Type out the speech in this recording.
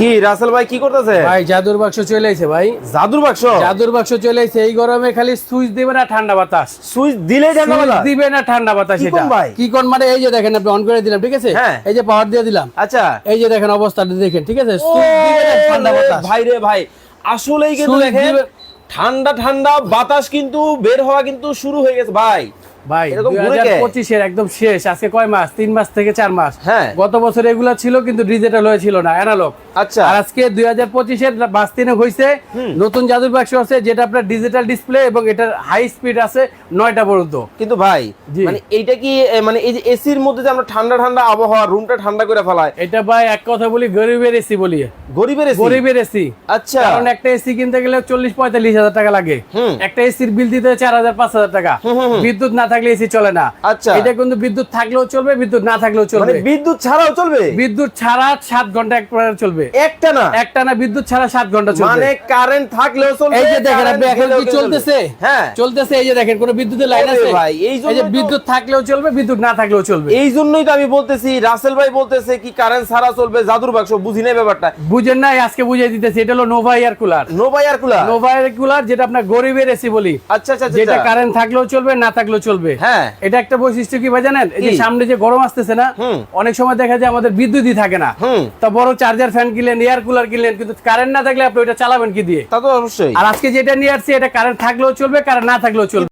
কি রাসেল ভাই কি করতেছে? ভাই জাদুর বাক্স চলে আইছে ভাই। জাদুর বাক্স? জাদুর বাক্স চলে আইছে এই গরমে খালি সুইচ দিবে না ঠান্ডা বাতাস। সুইচ দিলে জানো সুইচ দিবে না ঠান্ডা বাতাস কি এটা। কোন ভাই? কি কোন মানে এই যে দেখেন আপনি অন করে দিলাম ঠিক আছে? হ্যাঁ। এই যে পাওয়ার দিয়ে দিলাম। আচ্ছা। এই যে দেখেন অবস্থাটা দেখেন ঠিক আছে? সুইচ দিবে না ঠান্ডা বাতাস। ভাই রে ভাই আসলেই কিন্তু দেখেন ঠান্ডা ঠান্ডা বাতাস কিন্তু বের হওয়া কিন্তু শুরু হয়ে গেছে ভাই। ভাই? পঁচিশের একদম শেষ আজকে কয় মাস? তিন মাস থেকে চার মাস। হ্যাঁ। গত বছর এগুলা ছিল কিন্তু ডিজিটাল হয়েছিল না অ্যানালগ আচ্ছা। আর আজকে দুই হাজার পঁচিশের বাস তিনে হয়েছে নতুন জাদুর বাক্স আছে যেটা আপনার ডিজিটাল ডিসপ্লে এবং এটার হাই স্পিড আছে নয়টা পর্যন্ত। কিন্তু ভাই মানে এইটা কি মানে এই যে এসির মধ্যে যে আমরা ঠান্ডা ঠান্ডা আবহাওয়া রুমটা ঠান্ডা করে ফেলায় এটা ভাই এক কথা বলি গরিবের এসি বলি। গরিবের এসি গরিবের এসি আচ্ছা। কারণ একটা এসি কিনতে গেলে চল্লিশ পঁয়তাল্লিশ হাজার টাকা লাগে। একটা এসির বিল দিতে চার হাজার পাঁচ হাজার টাকা। বিদ্যুৎ না থাকলে এসি চলে না। আচ্ছা। এটা কিন্তু বিদ্যুৎ থাকলেও চলবে বিদ্যুৎ না থাকলেও মানে চলবে। বিদ্যুৎ ছাড়াও চলবে? বিদ্যুৎ ছাড়া সাত ঘণ্টা একবার চলবে। একটা না? একটা না বিদ্যুৎ ছাড়া সাত ঘণ্টা চলবে। মানে কারেন্ট থাকলেও চলবে এই যে দেখেন আপনি এখন কি চলতেছে? হ্যাঁ। চলতেছে এই যে দেখেন কোন বিদ্যুতের লাইন আছে? ভাই, এই জন্যই যে বিদ্যুৎ থাকলেও চলবে বিদ্যুৎ না থাকলেও চলবে। এই জন্যই তো আমি বলতেছি রাসেল ভাই বলতেছে কি কারেন্ট ছাড়া চলবে জাদুর বাক্স বুঝি নাই ব্যাপারটা। বুঝেন নাই আজকে বুঝিয়ে দিতেছি এটা হলো Nova air cooler Nova air cooler Nova air cooler যেটা আপনার গরিবের এসি বলি। আচ্ছা আচ্ছা আচ্ছা, যেটা আচ্ছা। কারেন্ট থাকলেও চলবে না থাকলেও চলবে। হ্যাঁ। এটা একটা বৈশিষ্ট্য কি ভাই জানেন? এই যে সামনে যে গরম আসতেছে না অনেক সময় দেখা যায় আমাদের বিদ্যুৎই থাকে না। তো তা বড় চার্জার ফ্যান কিনলেন এয়ার কুলার কিনলেন কিন্তু কারেন্ট না থাকলে আপনি ওটা চালাবেন কি দিয়ে? তা তো অবশ্যই। আর আজকে যেটা নিয়ে আসছি এটা কারেন্ট থাকলেও চলবে কারেন্ট না থাকলেও চলবে।